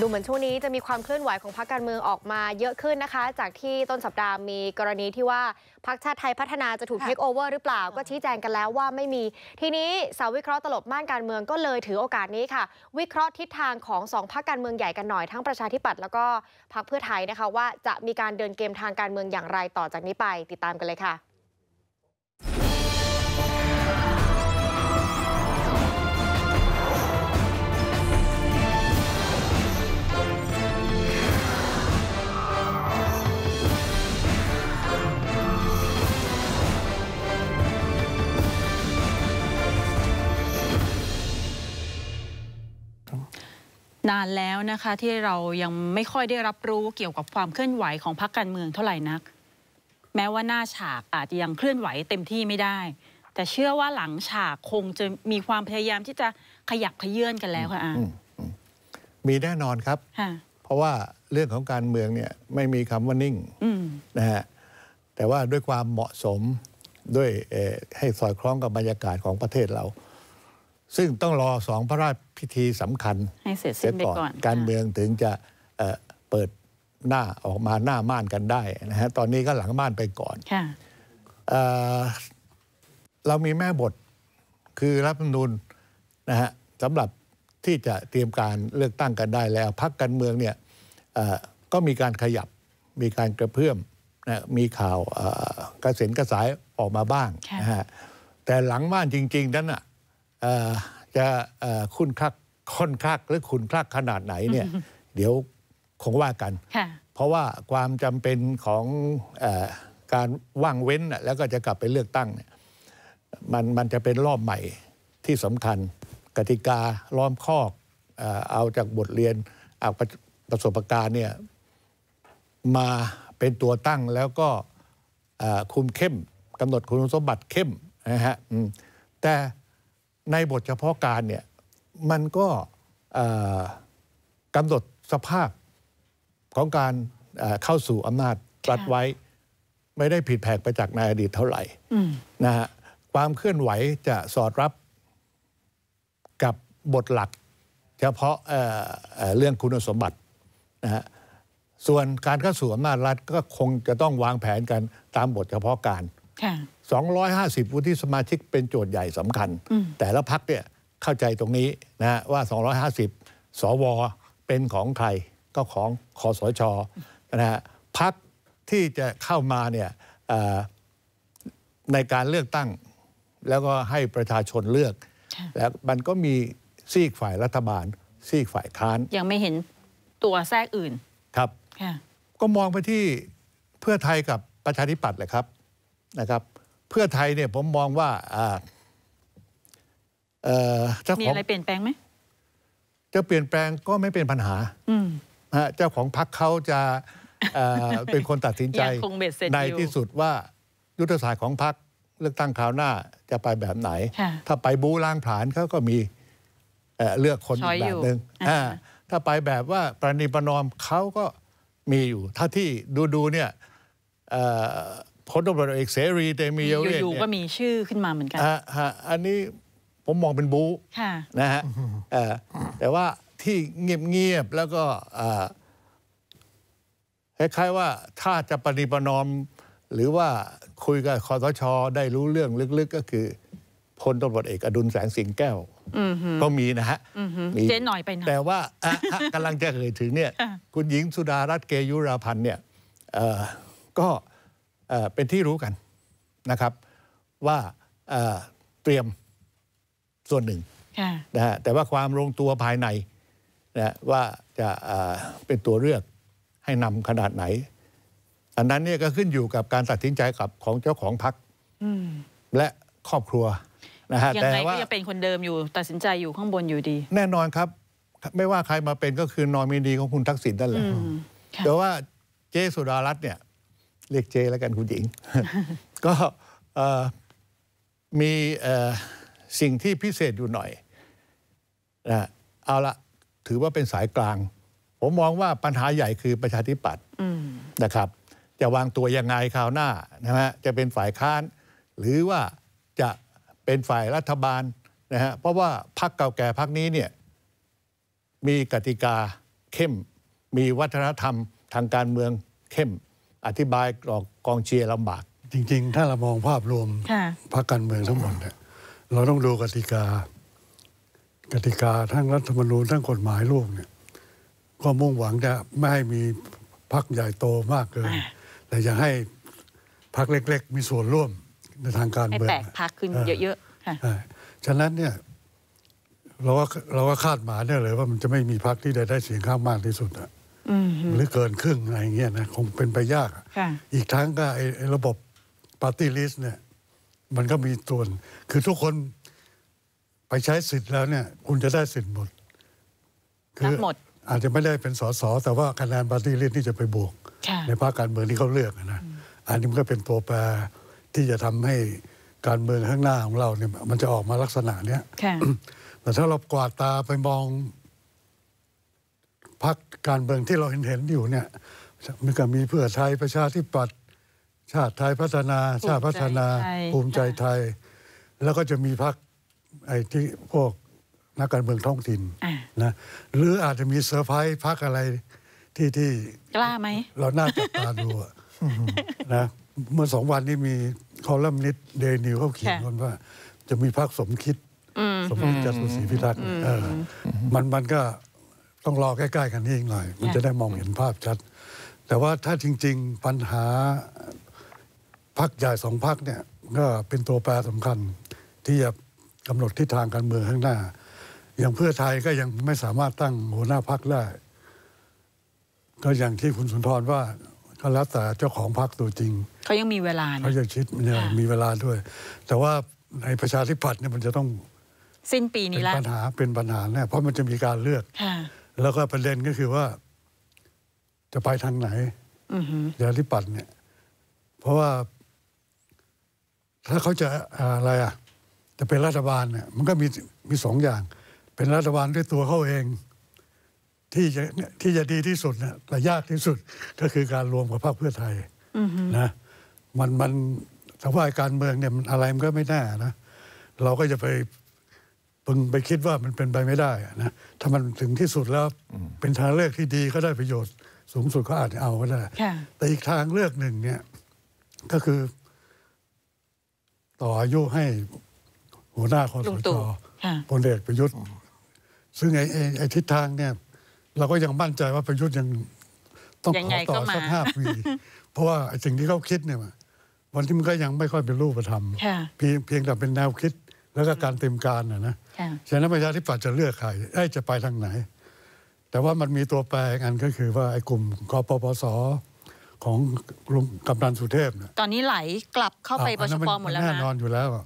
ดูเหมือนช่วงนี้จะมีความเคลื่อนไหวของพรรคการเมืองออกมาเยอะขึ้นนะคะ จากที่ต้นสัปดาห์มีกรณีที่ว่าพรรคชาติไทยพัฒนาจะถูกเทคโอเวอร์หรือเปล่า ก็ชี้แจงกันแล้วว่าไม่มี ทีนี้สาววิเคราะห์ตลบม่านการเมืองก็เลยถือโอกาสนี้ค่ะ วิเคราะห์ทิศทางของสองพรรคการเมืองใหญ่กันหน่อยทั้งประชาธิปัตย์แล้วก็พรรคเพื่อไทยนะคะว่าจะมีการเดินเกมทางการเมืองอย่างไรต่อจากนี้ไปติดตามกันเลยค่ะ นานแล้วนะคะที่เรายังไม่ค่อยได้รับรู้เกี่ยวกับความเคลื่อนไหวของพรรคการเมืองเท่าไหร่นัก แม้ว่าหน้าฉากอาจจะยังเคลื่อนไหวเต็มที่ไม่ได้ แต่เชื่อว่าหลังฉากคงจะมีความพยายามที่จะขยับขยื่นกันแล้วค่ะอาอืมอืมมีแน่นอนครับค่ะเพราะว่าเรื่องของการเมืองเนี่ยไม่มีคำว่านิ่งอืมนะฮะแต่ว่าด้วยความเหมาะสมด้วยเอ่อให้สอดคล้องกับบรรยากาศของประเทศเรา ซึ่งต้องรอสองพระราชพิธีสำคัญให้เสร็จเสีสิ้ยนไปก่อนก่อนการค่ะเมืองถึงจะเอ่อเปิดหน้าออกมาหน้าม่านกันได้นะฮะตอนนี้ก็หลังม่านไปก่อนค่ะเอ่อเรามีแม่บทคือรัฐธรรมนูญนะฮะสำหรับที่จะเตรียมการเลือกตั้งกันได้แล้วพักการเมืองเนี่ยเอ่อก็มีการขยับมีการกระเพื่อมนะมีข่าวเอ่อกระเซ็นกระสายออกมาบ้างค่ะนะฮะแต่หลังม่านจริง ๆ นั้นอะเอ่อ จะเอ่อคุ้นคลักค่อนคลักหรือขุนคลักขนาดไหนเนี่ย เดี๋ยวคงว่ากันค่ะเพราะว่าความจำเป็นของเออการว่างเว้นน่ะแล้วก็จะกลับไปเลือกตั้งเนี่ยมันมันจะเป็นรอบใหม่ที่สำคัญ กติกาล้อมคอกเอ่อเอาจากบทเรียนเอาประประสบการณ์เนี่ยมาเป็นตัวตั้งแล้วก็เอ่อคุมเข้มกำหนดคุณสมบัติเข้มนะฮะอืมแต่ ในบทเฉพาะการเนี่ยมันก็เอ่อกำหนดสภาพของการเอ่อเข้าสู่อำนาจรัฐไว้ ไม่ได้ผิดแผกไปจากในอดีตเท่าไหร่อืมนะฮะความเคลื่อนไหวจะสอดรับกับบทหลัก เฉพาะเอ่อเอ่อเรื่องคุณสมบัตินะฮะส่วนการเข้าสู่อำนาจรัฐก็คงจะต้องวางแผนกันตามบทเฉพาะการค่ะ 250 วุฒิสมาชิกเป็นโจทย์ใหญ่สำคัญอืมแต่ละพักเนี่ยเข้าใจตรงนี้นะฮะว่า 250 สวเป็นของใครก็ของคอสชนะฮะพักที่จะเข้ามาเนี่ยเอ่อในการเลือกตั้ง แล้วก็ให้ประชาชนเลือกค่ะแล้วมันก็มีซีกฝ่ายรัฐบาล ซีกฝ่ายค้าน ยังไม่เห็นตัวแทรกอื่นครับค่ะก็มองไปที่เพื่อไทยกับประชาธิปัตย์เลยครับ นะครับเพื่อไทยเนี่ยผมมองว่าอ่าเอ่อเจ้ามีของอะไรเปลี่ยนแปลงไหมจะเปลี่ยนแปลงก็ไม่เป็นปัญหาอืมนะฮะเจ้าของพรรคเขาจะเอ่อเป็นคนตัดสินใจยังคงเบ็ดเสร็จในอยู่ที่สุดว่ายุทธศาสตร์ของพรรคเลือกตั้งคราวหน้าจะไปแบบไหนค่ะถ้าไปบูล้างผลาญเขาก็มีเอ่อเลือกคนช้อีอยกอแบยู่บหนึ่งอ่าอ่าถ้าไปแบบว่าประนีประนอมเขาก็มีอยู่ ถ้าที่ดูดูๆเนี่ยเอ่อ พลตำรวจเอกเสรีเตมียเวทอยู่เนี่ๆก็มีชื่อขึ้นมาเหมือนกันอะฮะอันนี้ผมมองเป็นบูค่ะนะฮะเอ่อแต่ว่าที่เงียบๆแล้วก็เอ่อคล้ายๆว่าถ้าจะปฏิประนอม หรือว่าคุยกับคอสชได้รู้เรื่องลึกๆก็คือพลตำรวจเอกอดุลแสงสิงแก้วอือหือก็มีนะฮะอือหือมีเจ๊หน่อยไปหน่อยแต่ว่าอะอะกำลังจะเอ่ยถึงเนี่ยอะคุณหญิงสุดารัตน์เกยุราพันธ์เนี่ยเอ่อก็ เอ่อเป็นที่รู้กันนะครับว่าเอ่อเตรียมส่วนหนึ่งค่ะนะฮะแต่ว่าความลงตัวภายในนะว่าจะเอ่อเป็นตัวเลือกให้นำขนาดไหน อันนั้นเนี่ยก็ขึ้นอยู่กับการตัดสินใจกับของเจ้าของพรรคอืมและครอบครัวนะฮะยังแต่ไงก็ว่ายังเป็นคนเดิมอยู่ตัดสินใจอยู่ข้างบนอยู่ดี แน่นอนครับ ไม่ว่าใครมาเป็นก็คือนอมินีของคุณทักษิณนั่นแหละอืมค่ะแต่ว่าเจสุดารัตน์เนี่ย เรียกเจแล้วกันคุณหญิง ก็เอ่อมีเอ่อสิ่งที่พิเศษอยู่หน่อยนะเอาละถือว่าเป็นสายกลาง ผมมองว่าปัญหาใหญ่คือประชาธิปัตย์อืมนะครับ จะวางตัวยังไงคราวหน้านะฮะจะเป็นฝ่ายค้าน หรือว่าจะเป็นฝ่ายรัฐบาลนะฮะเพราะว่าพรรคเก่าแก่พรรคนี้เนี่ยมีกติกาเข้ม มีวัฒนธรรมทางการเมืองเข้ม อธิบายต่อกองเชียร์ลำบาก จริง ๆ ถ้าเรามองภาพรวมค่ะพรรคการเมืองทั้งหมดเนี่ยเราต้องดูกติกา กติกาทั้งรัฐธรรมนูญทั้งกฎหมายลูกเนี่ย ก็มุ่งหวังจะไม่ให้มีพรรคใหญ่โตมากเกินอ่าแต่อยากให้พรรคเล็ก ๆ มีส่วนร่วมในทางการให้เมืองแตกพักขึ้นเยอะๆค่ะใช่ฉะนั้นเนี่ยเราก็เราก็คาดหมายได้เลยว่ามันจะไม่มีพรรคที่ได้ได้เสียงข้างมากที่สุดอะอืม หรือเกินครึ่งอะไรอย่างเงี้ยนะคงเป็นไปยากอะค่ะอีกทั้งก็ไอ้ไอ้ระบบปาร์ตี้ลิสต์เนี่ย มันก็มีส่วน คือทุกคนไปใช้สิทธิ์แล้วเนี่ย คุณจะได้สิทธิ์หมดนับหมด อาจจะไม่ได้เป็นสสแต่ว่าคะแนนปาร์ตี้ลิสต์นี่จะไปบวกค่ะในภาคการเมืองที่เขาเลือกอะนะอันนี้มันก็เป็นตัวแปรที่จะทำให้การเมืองข้างหน้าของเราเนี่ย มันจะออกมาลักษณะเนี้ยค่ะแต่ถ้าเรากวาดตาไปมอง พรรคการเมืองที่เราเห็นเห็นๆอยู่เนี่ยมันก็มีเพื่อไทยประชาธิปัตย์ชาติไทยพัฒนาชาติพัฒนาภูภูมิมิใจใจไทยไทย แล้วก็จะมีพรรคไอ้ที่พวกนักการเมืองท้องถิ่นอ่านะหรืออาจจะมีเซอร์ไพรส์พรรคอะไรที่ที่กล้าไหมเราน่าจับตาดูอะนะเมื่อสองวันนี้มีคอลัมนิสต์เดนิวเขาเขียนค่ะกันว่า จะมีพรรคสมคิด สมคิดจตุศรีพิทักษ์เอออมันมันก็ ต้องรอใกล้ๆกันนี่อีกหน่อย มันจะได้มองเห็นภาพชัด แต่ว่าถ้าจริง ๆ ปัญหาพักใหญ่สองพักเนี่ย ก็เป็นตัวแปรสำคัญ ที่จะกำหนดทิศทางการเมืองข้างหน้า อย่างเพื่อไทยก็ยังไม่สามารถตั้งหัวหน้าพักได้ ก็อย่างที่คุณสุนทรว่าก็แล้วแต่เจ้าของพักตัวจริงเขายังมีเวลานะเขาจะคิดเนี่ยค่ะมีเวลาด้วย แต่ว่าในประชาธิปัตย์เนี่ยมันจะต้องสิ้นปีเป็นี้นแล้วปัญหาเป็นปัญหาแน่เพราะมันจะมีการเลือกค่ะ แล้วก็ประเด็นก็คือว่า จะไปทางไหนอือหือประชาธิปัตย์เนี่ย เพราะว่า ถ้าเขาจะอะไรอะ จะเป็นรัฐบาลเนี่ย มันก็มีมีสองอย่าง เป็นรัฐบาลด้วยตัวเขาเอง ที่จะที่จะดีที่สุดนะแต่ยากที่สุดก็คือการรวมกับพรรคเพื่อไทยอือหือนะมันมันแต่ว่าการเมืองเนี่ยมันอะไรมันก็ไม่แน่นะเราก็จะไป พึงไปคิดว่ามันเป็นไปไม่ได้อะนะถ้ามันถึงที่สุดแล้วเป็นทางเลือกที่ดีก็ได้ประโยชน์ สูงสุดก็อาจจะเอาก็ได้ค่ะแต่อีกทางเลือกหนึ่งเนี่ย ก็คือ ต่ออายุให้หัวหน้าคอสลุงชตู่ค่ะพลเอกประยุทธ์ ซึ่งไอ้ไอ้ไอ้ทิศทางเนี่ย เราก็ยังมั่นใจว่าประยุทธ์ยังต้องยังขไงอต่อก็มาสักห้าปีเพราะว่าไอ้สิ่งที่เขาคิดเนี่ยวันที่มันก็ยังไม่ค่อยเป็นรูปธรรมค่ะเพียงเพียงแต่เป็นแนวคิด แล้วก็การเต็มการนะนะค่ะฉะนั้นประชาธิปัตย์จะเลือกใครไอ้ยจะไปทางไหน แต่ว่ามันมีตัวแปรอันก็คือว่าไอ้กลุ่มกปปสของลุงกำนันสุเทพเนี่ยตอนนี้ไหลกลับเข้าไปปอันชนั้นปนหมดแล้วแน่นะนอนอยู่แล้วอะ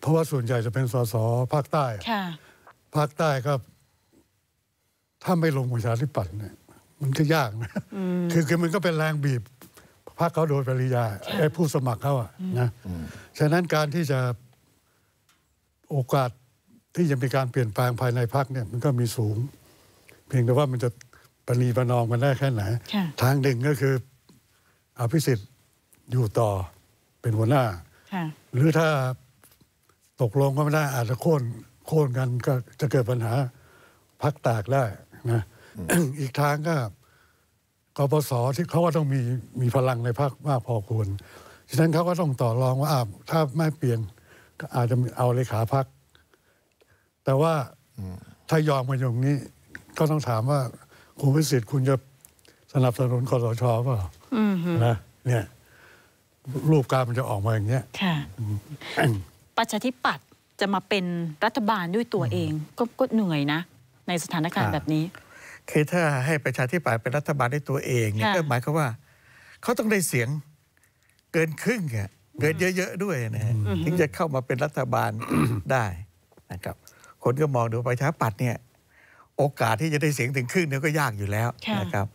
เพราะว่าส่วนใหญ่จะเป็นสสภาคใต้ค่ะภาคใต้ก็ ถ้าไม่ลงประชาธิปัตย์เนี่ย มันก็ยากนะคือคือมันก็เป็นแรงบีบพรรคเขาโดยปริยายไอ้ผู้สมัครเขาอะนะฉะนั้นการที่จะ โอกาสที่จะมีการเปลี่ยนแปลงภายในพรรคเนี่ยมันก็มีสูง เพียงแต่ว่ามันจะประนีประนอมกันได้แค่ไหนค่ะทางหนึ่งก็คืออภิสิทธิ์อยู่ต่อเป็นหัวหน้าค่ะหรือถ้าตกลงก็ไม่ได้อาจจะโค่นโค่นกันก็จะเกิดปัญหาพักแตกได้นะอีกทางก็กปสที่เขาก็ต้องมีมีพลังในพักมากพอควรฉะนั้นเขาก็ต้องต่อรองว่าอะถ้าไม่เปลี่ยน ก็อาจจะเอาเลขาพัก แต่ว่าถ้ายอมมาอย่างนี้ ก็ต้องถามว่า คุณวิสิทธิ์คุณจะสนับสนุนคอสชเปล่าอือหือนะเนี่ย รูปการมันจะออกมาอย่างเงี้ยค่ะประชาธิปัตย์จะมาเป็นรัฐบาลด้วยตัวเอง ก็ก็เหนื่อยนะ ในสถานการณ์ค่ะแบบนี้คือถ้าให้ประชาธิปัตย์เป็นรัฐบาลด้วยตัวเองเนี่ยค่ะก็หมายความว่า เขาต้องได้เสียงเกินครึ่งอะ เกินเยอะ ๆ ด้วยนะฮะถึงจะเข้ามาเป็นรัฐบาลได้นะครับ คนก็มองดูประชาธิปัตย์เนี่ย โอกาสที่จะได้เสียงถึงครึ่งเนี่ยก็ยากอยู่แล้วค่ะนะครับ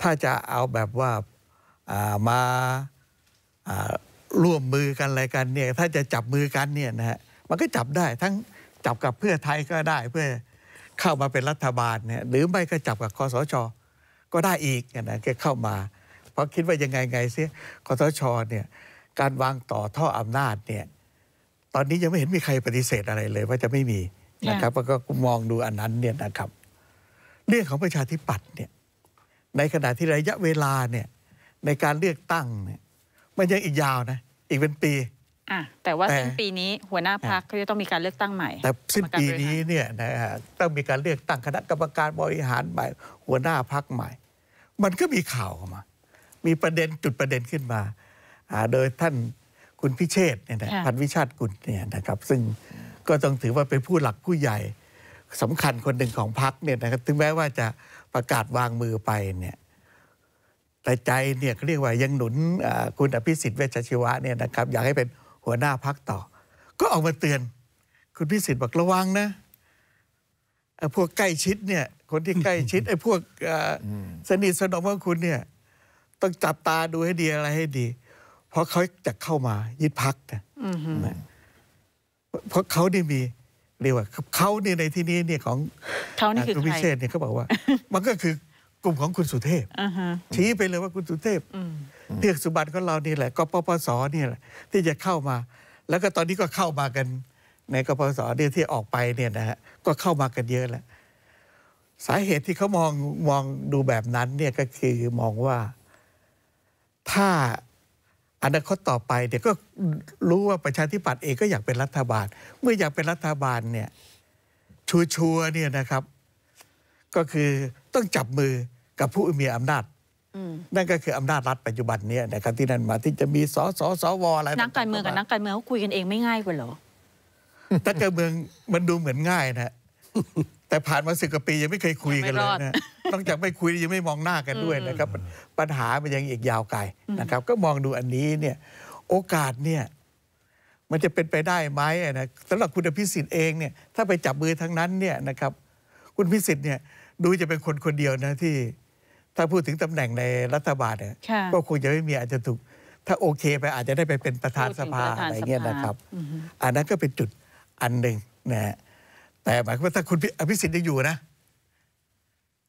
ถ้าจะเอาแบบว่าอ่ามาอ่าร่วมมือกันอะไรกันเนี่ย ถ้าจะจับมือกันเนี่ยนะฮะมันก็จับได้ทั้งจับกับเพื่อไทยก็ได้เพื่อเข้ามาเป็นรัฐบาลเนี่ยหรือไม่ก็จับกับคอสช ก็ได้อีกนะแกเข้ามา เพราะคิดว่ายังไงไงเสียคอสชเนี่ย การวางต่อท่ออำนาจเนี่ยตอนนี้ยังไม่เห็นมีใครปฏิเสธอะไรเลย ว่าจะไม่มีนะครับแล้วก็มองดูอันนั้นเนี่ยนะครับ เรื่องของประชาธิปัตย์เนี่ยในขณะที่ระยะเวลาเนี่ยในการเลือกตั้งเนี่ยมันยังอีกยาวนะ อีกเป็นปีอะแต่ว่าแต่สิ้นปีนี้หัวหน้าพักก็จะต้องมีการเลือกตั้งใหม่ แต่สิ้นปีนี้กรรมการบริหารเนี่ยนะฮะต้องมีการเลือกตั้งคณะกรรมการบริหารใหม่ หัวหน้าพักใหม่ มันก็มีข่าวออกมา มีประเด็นจุดประเด็นขึ้นมาอ่า โดยท่านคุณพิเชษฐ์เนี่ยนะค่ะพันวิชาติกุลเนี่ยนะครับ ซึ่งก็ต้องถือว่าเป็นผู้หลักผู้ใหญ่สำคัญคนหนึ่งของพักเนี่ยนะครับถึงแม้ว่าจะประกาศวางมือไปเนี่ยแต่ใจเนี่ยเขาเรียกว่ายังหนุนอ่าคุณอภิสิทธิ์เวชชีวะเนี่ยนะครับ อยากให้เป็นหัวหน้าพักต่อ ก็ออกมาเตือน คุณพิสิทธิ์บอกระวังนะไอ้พวกใกล้ชิดเนี่ย คนที่ใกล้ชิดไอ้พวกเอ่ออสนิทสนมกับคุณเนี่ย ต้องจับตาดูให้ดีอะไรให้ดี เพราะเขาจะเข้ามายึดพักนะนะเพราะเขานี่มีเรียกว่าเขาเนี่ยในที่นี้เนี่ยของเขานี่คือคุณใครพิเชษฐ์เนี่ยเขาบอกว่า มันก็คือกลุ่มของคุณสุเทพอ่าฮะชี้ไปเลยว่าคุณสุเทพอืมเทือกสุบรรณของเรานี่แหละกปปสเนี่ยแหละ ที่จะเข้ามา แล้วก็ตอนนี้ก็เข้ามากัน ในกปปสเนี่ยที่ออกไปเนี่ยนะฮะก็เข้ามากันเยอะแล้วสาเหตุที่เขามองมองดูแบบนั้นเนี่ยก็คือมองว่าถ้า อนาคตต่อไปเดี๋ยวก็รู้ว่าประชาธิปัตย์เองก็อยากเป็นรัฐบาล เมื่ออยากเป็นรัฐบาลเนี่ยชัวร์ๆเนี่ยนะครับ ก็คือต้องจับมือกับผู้มีอำนาจอืมนั่นก็คืออำนาจรัฐปัจจุบันเนี้นะครับที่นั่นมาที่จะมีสสสวอะไรนักการเมืองกับนักการเมืองเขาคุยกันเองไม่ง่ายกว่าเหรอนักการเมืองมันดูเหมือนง่ายนะ แต่ผ่านมาสิบกว่าปียังไม่เคยคุยกันเลยไม่รอดนะนอกจากไม่คุยยังไม่มองหน้ากันด้วยนะครับ ปัญหามันยังอีกยาวไกลนะครับ ก็มองดูอันนี้เนี่ย โอกาสเนี่ยมันจะเป็นไปได้ไหมอะนะสำหรับคุณอภิสิทธิ์เองเนี่ยถ้าไปจับมือทั้งนั้นเนี่ยนะครับ คุณพิสิทธิ์เนี่ยดูจะเป็นคนคนเดียวนะที่ ถ้าพูดถึงตำแหน่งในรัฐบาลเนี่ยค่ะก็คงจะไม่มีอาจจะถูก ถ้าโอเคไปอาจจะได้ไปเป็นประธานพูดสถึงภาประธานอะไรเงี้ยสภานะครับอือฮึอันนั้นก็เป็นจุดอันหนึ่งนะฮะ แต่หมายความว่าถ้าคุณอภิสิทธิ์ยังอยู่นะ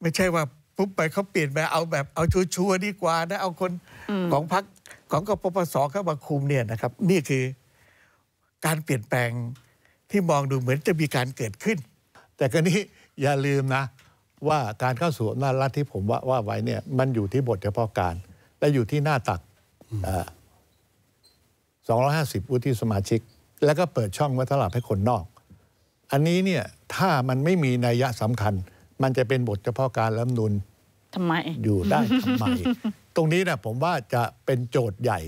ไม่ใช่ว่าปุ๊บไปเขาเปลี่ยนไปเอาแบบเอาชัวร์ๆดีกว่านะเอาคนของพรรคของกปปสเข้ามาคุมเนี่ยนะครับ นี่คือการเปลี่ยนแปลงที่มองดูเหมือนจะมีการเกิดขึ้น แต่ก็นี้อย่าลืมนะ ว่าการเข้าสู่อำนาจรัฐที่ผมว่าว่าไว้เนี่ย มันอยู่ที่บทเฉพาะการ และอยู่ที่หน้าตักเอ่อ250วุฒิสมาชิก แล้วก็เปิดช่องไว้สำหรับให้คนนอก อันนี้เนี่ยถ้ามันไม่มีนัยยะสำคัญ มันจะเป็นบทเฉพาะการรัฐธรรมนูญทำไมอยู่ได้ทำไม ตรงนี้นะผมว่าจะเป็นโจทย์ใหญ่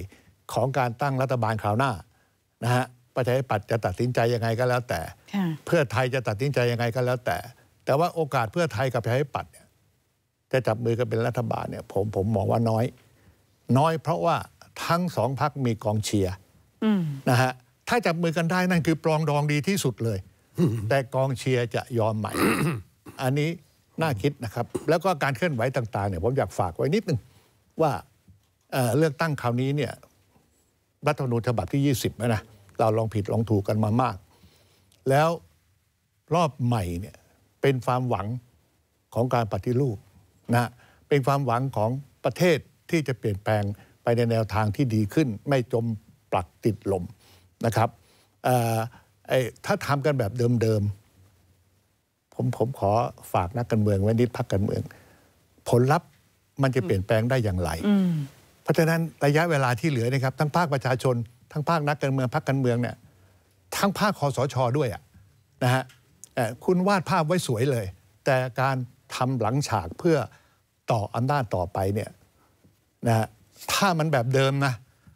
ของการตั้งรัฐบาลคราวหน้านะฮะประชาธิปัตย์จะตัดสินใจยังไงก็แล้วแต่ค่ะเพื่อไทยจะตัดสินใจยังไงก็แล้วแต่ แต่ว่าโอกาสเพื่อไทยกับประชาธิปัตย์เนี่ยจะจับมือกันเป็นรัฐบาลเนี่ยผมผมมองว่าน้อย น้อยเพราะว่าทั้งสองพักมีกองเชียร์อืมนะฮะถ้าจับมือกันได้นั่นคือปรองดองดีที่สุดเลย แต่กองเชียร์จะยอมไหม่ อันนี้น่าคิดนะครับ แล้วก็การเคลื่อนไหวต่างๆเนี่ยผมอยากฝากไว้นิดนึงว่าเอ่อเลือกตั้งคราวนี้เนี่ยรัฐธรรมนูญฉบับที่ 20นะนะเราลองผิดลองถูกกันมามาก แล้วรอบใหม่เนี่ยเป็นความหวังของการปฏิรูปนะเป็นความหวังของประเทศที่จะเปลี่ยนแปลงไปในแนวทางที่ดีขึ้น ไม่จมปลักติดลมนะครับ ถ้าทำกันแบบเดิมๆผมผมขอฝากนักการเมืองไว้นิดพักการเมือง ผลลัพธ์มันจะเปลี่ยนแปลงได้อย่างไรอืมเพราะฉะนั้นระยะเวลาที่เหลือนะครับทั้งภาคประชาชน ทั้งภาคนักการเมืองภาคการเมืองเนี่ยทั้งภาคคอสชด้วยอะนะฮะเอ่อคุณวาดภาพไว้สวยเลย แต่การทำหลังฉากเพื่อต่ออำนาจต่อไปเนี่ยนะฮะถ้ามันแบบเดิมนะ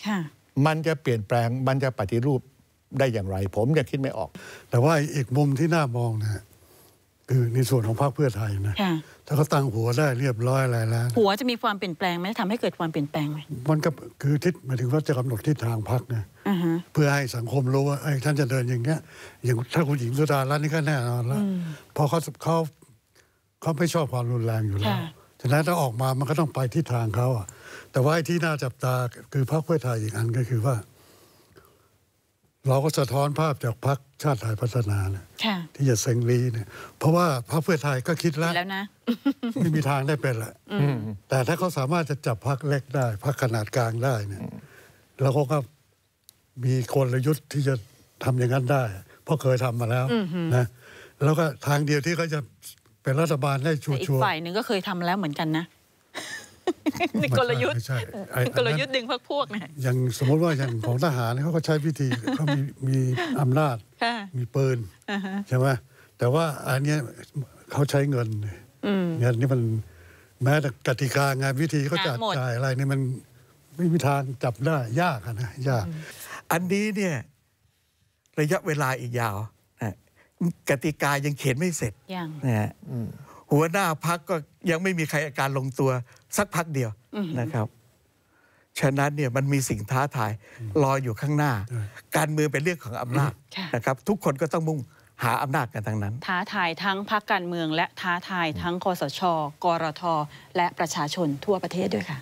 ค่ะมันจะเปลี่ยนแปลงมันจะปฏิรูป ได้อย่างไร ผมยังคิดไม่ออก แต่ว่าอีกมุมที่น่ามองนะฮะคือในส่วนของพรรคเพื่อไทยนะค่ะถ้าเขาตั้งหัวได้เรียบร้อยอะไรแล้ว หัวจะมีความเปลี่ยนแปลงไหมทำให้เกิดความเปลี่ยนแปลงไหมมันก็คือทิศหมายถึงว่าจะกำหนดทิศทางพรรคนะอ่าฮะเพื่อให้สังคมรู้ว่าเอ้ยท่านจะเดินอย่างเงี้ย อย่างถ้าคุณหญิงสุดารัตน์นี่ก็แน่นอนแล้วเพราะเขาเขาเขาไม่ชอบความรุนแรงอยู่แล้วค่ะฉะนั้นถ้าออกมามันก็ต้องไปทิศทางเขาอะแต่ว่าไอ้ที่น่าจับตาคือพรรคเพื่อไทยอีกอันก็คือว่า เราก็สะท้อนภาพจากพรรคชาติไทยพัฒนาเนี่ยค่ะที่จะเซ็งลีเนี่ยเพราะว่าพรรคเพื่อไทยก็คิดแล้วแล้วนะไม่มีทางได้เป็นแหละแต่ถ้าเขาสามารถจะจับพรรคเล็กได้พรรคขนาดกลางได้เนี่ยแล้วเขาก็มีกลยุทธ์ที่จะทำอย่างนั้นได้ เพราะเคยทำมาแล้วนะแล้วก็ทางเดียวที่เขาจะไปเป็นรัฐบาลได้ชัวแต่อีกร์ๆฝ่ายหนึ่งก็เคยทำแล้วเหมือนกันนะ นี่กลยุทธ์ ไม่ใช่ไอ้กลยุทธ์ดึงพวกพวกเนี่ยอย่างสมมติว่าอย่างของทหารเขาก็ใช้พิธีเขามีมีอำนาจ ค่ะมีปืนใช่ไหมแต่ว่าอันเนี้ยเขาใช้เงินเงินนี่มันแม้แต่กติกางานวิธีเขาจัดหมด จ่ายอะไรนี่มันไม่มีทางจับได้ยากอะนะยาก อันนี้เนี่ยระยะเวลาอีกยาวนะกติกายังเขียนไม่เสร็จยัง นะฮะ หัวหน้าพักก็ยังไม่มีใครอาการลงตัวสักพักเดียวนะครับ ฉะนั้นเนี่ยมันมีสิ่งท้าทายรออยู่ข้างหน้า การเมืองเป็นเรื่องของอำนาจค่ะนะครับ ทุกคนก็ต้องมุ่งหาอำนาจกันทั้งนั้น ท้าทายทั้งพักการเมือง และท้าทายทั้งคอสช กรท และประชาชนทั่วประเทศด้วยค่ะ